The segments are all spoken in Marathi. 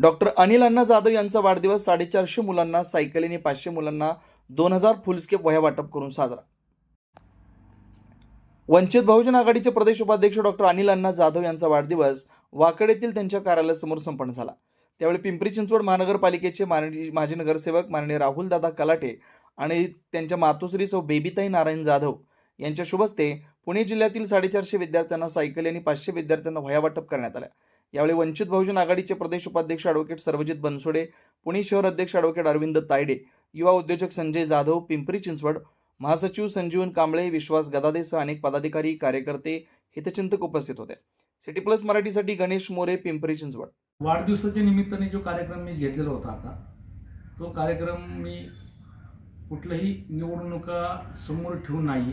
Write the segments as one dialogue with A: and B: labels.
A: डॉक्टर अनिल अण्णा जाधव यांचा वाढदिवस साडेचारशे मुलांना सायकलीने पाचशे मुलांना दोन हजार फुलस्केप वह्या वाटप करून साजरा. वंचित बहुजन आघाडीचे प्रदेश उपाध्यक्ष डॉक्टर अनिल अण्णा जाधव यांचा वाढदिवस वाकड येथील त्यांच्या कार्यालयासमोर संपन्न झाला. त्यावेळी पिंपरी चिंचवड महानगरपालिकेचे माननीय माजी नगरसेवक माननीय राहुलदादा कलाटे आणि त्यांच्या मातोश्री सौ बेबीताई नारायण जाधव यांच्या शुभस्ते पुणे जिल्ह्यातील साडेचारशे विद्यार्थ्यांना सायकल आणि पाचशे विद्यार्थ्यांना वह्या वाटप करण्यात आल्या. यावेळी वंचित बहुजन आघाडीचे प्रदेश उपाध्यक्ष ॲडव्होकेट सर्वजित बनसोडे पुणे शहर अध्यक्ष ॲडव्होकेट अरविंद तायडे युवा उद्योजक संजय जाधव पिंपरी चिंचवड महासचिव संजीवन कांबळे विश्वास गदादेसह अनेक पदाधिकारी कार्यकर्ते हितचिंतक उपस्थित होते. सिटी प्लस मराठीसाठी गणेश मोरे पिंपरी चिंचवड.
B: वाढदिवसाच्या निमित्ताने जो कार्यक्रम मी घेतलेला होता आता तो कार्यक्रम मी कुठलंही निवडणुका समोर ठेवून नाही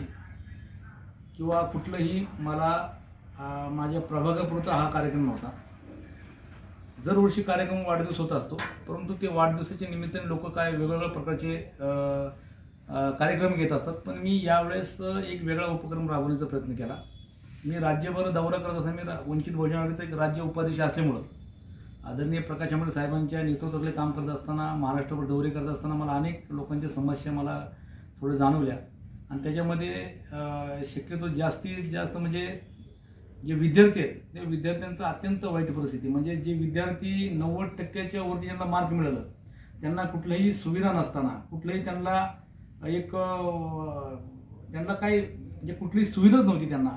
B: किंवा कुठलंही मला माझ्या प्रभागापुरता हा कार्यक्रम नव्हता. दरवर्षी कार्यक्रम वाढदिवस होत असतो. परंतु ते वाढदिवसाच्या निमित्ताने लोक काय वेगवेगळ्या प्रकारचे कार्यक्रम घेत असतात. पण मी यावेळेस एक वेगळा उपक्रम राबवण्याचा प्रयत्न केला. मी राज्यभर दौरा करत असताना मी वंचित बहुजन आघाडीचा एक राज्य उपाध्यक्ष असल्यामुळं आदरणीय प्रकाश आंबेडकर साहेबांच्या नेतृत्वातले काम करत असताना महाराष्ट्रभर दौरे करत असताना मला अनेक लोकांच्या समस्या मला थोडं जाणवल्या. आणि त्याच्यामध्ये शक्यतो जास्तीत जास्त म्हणजे जे विद्यार्थी आहेत त्या विद्यार्थ्यांचं अत्यंत वाईट परिस्थिती. म्हणजे जे विद्यार्थी नव्वद टक्क्याच्या वरती ज्यांना मार्क मिळालं त्यांना कुठल्याही सुविधा नसताना कुठलंही त्यांना एक त्यांना काही म्हणजे कुठलीही सुविधाच नव्हती त्यांना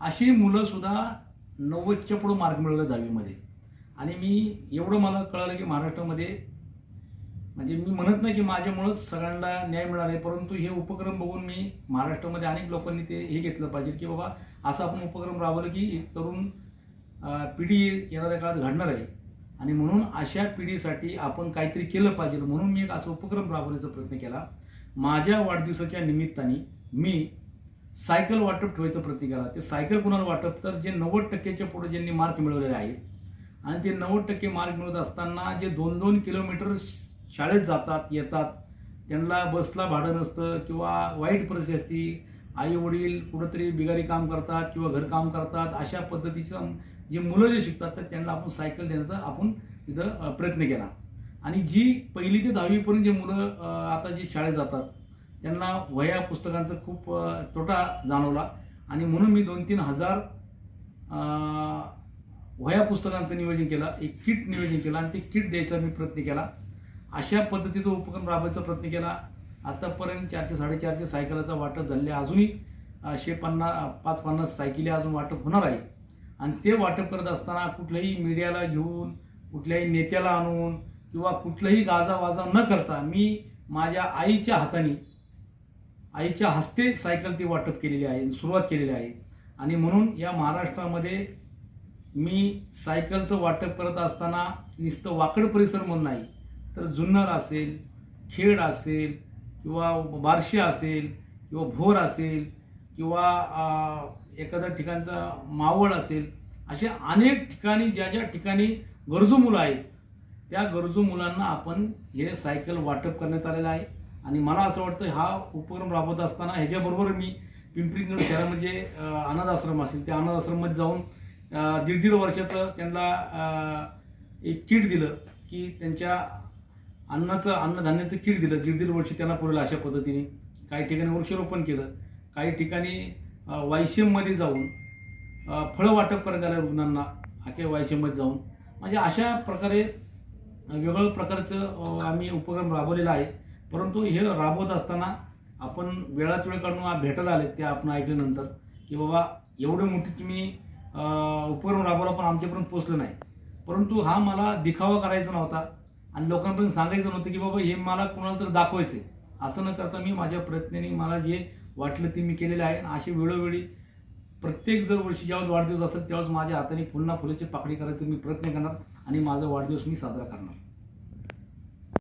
B: अशी मुलं सुद्धा नव्वदच्या पुढं मार्क मिळवलं दहावीमध्ये. आणि मी एवढं मला कळालं की महाराष्ट्रामध्ये म्हणजे मी म्हणत नाही की माझ्यामुळंच सगळ्यांना न्याय मिळाला आहे परंतु हे उपक्रम बघून मी महाराष्ट्रामध्ये अनेक लोकांनी ते हे घेतलं पाहिजे की बाबा असा आपण उपक्रम राबवलं की एक तरुण पिढी येणाऱ्या काळात घडणार आहे. आणि म्हणून अशा पिढीसाठी आपण काहीतरी केलं पाहिजे. म्हणून मी एक असं उपक्रम राबवण्याचा प्रयत्न केला. माझ्या वाढदिवसाच्या निमित्ताने मी सायकल वाटप ठेवायचा प्रयत्न केला. ते सायकल कुणाला वाटप? तर जे नव्वद टक्क्याच्या पुढे ज्यांनी मार्क मिळवलेले आहेत. आणि ते नव्वद टक्के मार्क मिळवत असताना जे दोन दोन किलोमीटर शाळेत जातात येतात. त्यांना बसला भाडं नसतं किंवा वाईट परिस्थिती असती आई वडील कुठंतरी बिगारी काम करतात किंवा घरकाम करतात अशा पद्धतीचं जे मुलं जे शिकतात तर त्यांना आपण सायकल देण्याचा आपण इथं प्रयत्न केला. आणि जी पहिली ते दहावीपर्यंत जे मुलं आता जी शाळेत जातात त्यांना वह्या पुस्तकांचा खूप तोटा जाणवला. आणि म्हणून मी दोन तीन हजार वह्या पुस्तकांचं नियोजन केलं एक किट नियोजन केलं आणि ते किट द्यायचा मी प्रयत्न केला. अशा पद्धतीचा उपक्रम राबवायचा प्रयत्न केला. आतापर्यंत चारशे साडेचारशे सायकलाचं वाटप झाले अजूनही अ, शे पन्नास पाच पन्नास सायकली अजून वाटप होणार आहे. आणि ते वाटप करत असताना कुठल्याही मीडियाला घेऊन कुठल्याही नेत्याला आणून किंवा कुठलंही गाजावाजा न करता मी माझ्या आईच्या हाताने आईच्या हस्ते सायकल ती वाटप केलेली आहे सुरुवात केलेली आहे. आणि म्हणून या महाराष्ट्रामध्ये मी सायकलचं वाटप करत असताना नुसतं वाकड परिसर म्हणून नाही तर जुन्नर असेल खेड असेल किंवा बार्शी असेल किंवा भोर असेल किंवा एखाद्या ठिकाणचा मावळ असेल अशा अनेक ठिकाणी ज्या ज्या ठिकाणी गरजू मुलं आहेत त्या गरजू मुलांना आपण हे सायकल वाटप करण्यात आलेलं आहे. आणि मला असं वाटतं हा उपक्रम राबवत असताना ह्याच्याबरोबर मी पिंपरी चिंचवड शहरामध्ये म्हणजे, अनाथ आश्रम असेल त्या अनाथ आश्रममध्ये जाऊन दीड दीड वर्षाचं त्यांना एक किट दिलं की त्यांच्या अन्नाचं अन्नधान्याचं कीड दिलं. दीड दीड वर्षी त्यांना पुरवलं अशा पद्धतीने. काही ठिकाणी वृक्षारोपण केलं. काही ठिकाणी वायशेममध्ये जाऊन फळं वाटप करण्यात आलं रुग्णांना अख्या वायशेममध्ये जाऊन. म्हणजे अशा प्रकारे वेगवेगळ्या प्रकारचं आम्ही उपक्रम राबवलेला आहे. परंतु हे राबवत असताना आपण वेळात वेळ काढून भेटायला आले ते आपण ऐकल्यानंतर की बाबा एवढं मोठे तुम्ही उपक्रम राबवला पण आमच्यापर्यंत पोचलं नाही. परंतु हा मला दिखावा करायचा नव्हता. आणि लोकांपर्यंत सांगायचं नव्हतं की बाबा हे मला कोणाला तर दाखवायचं आहे असं न करता मी माझ्या प्रयत्नाने मला जे वाटलं ते मी केलेलं आहे. आणि असे वेळोवेळी प्रत्येक जर वर्षी ज्यावेळेस वाढदिवस असेल त्यावेळेस माझ्या हाताने पुन्हा फुलाची पाकडी करायचं मी प्रयत्न करणार आणि माझा वाढदिवस मी साजरा करणार.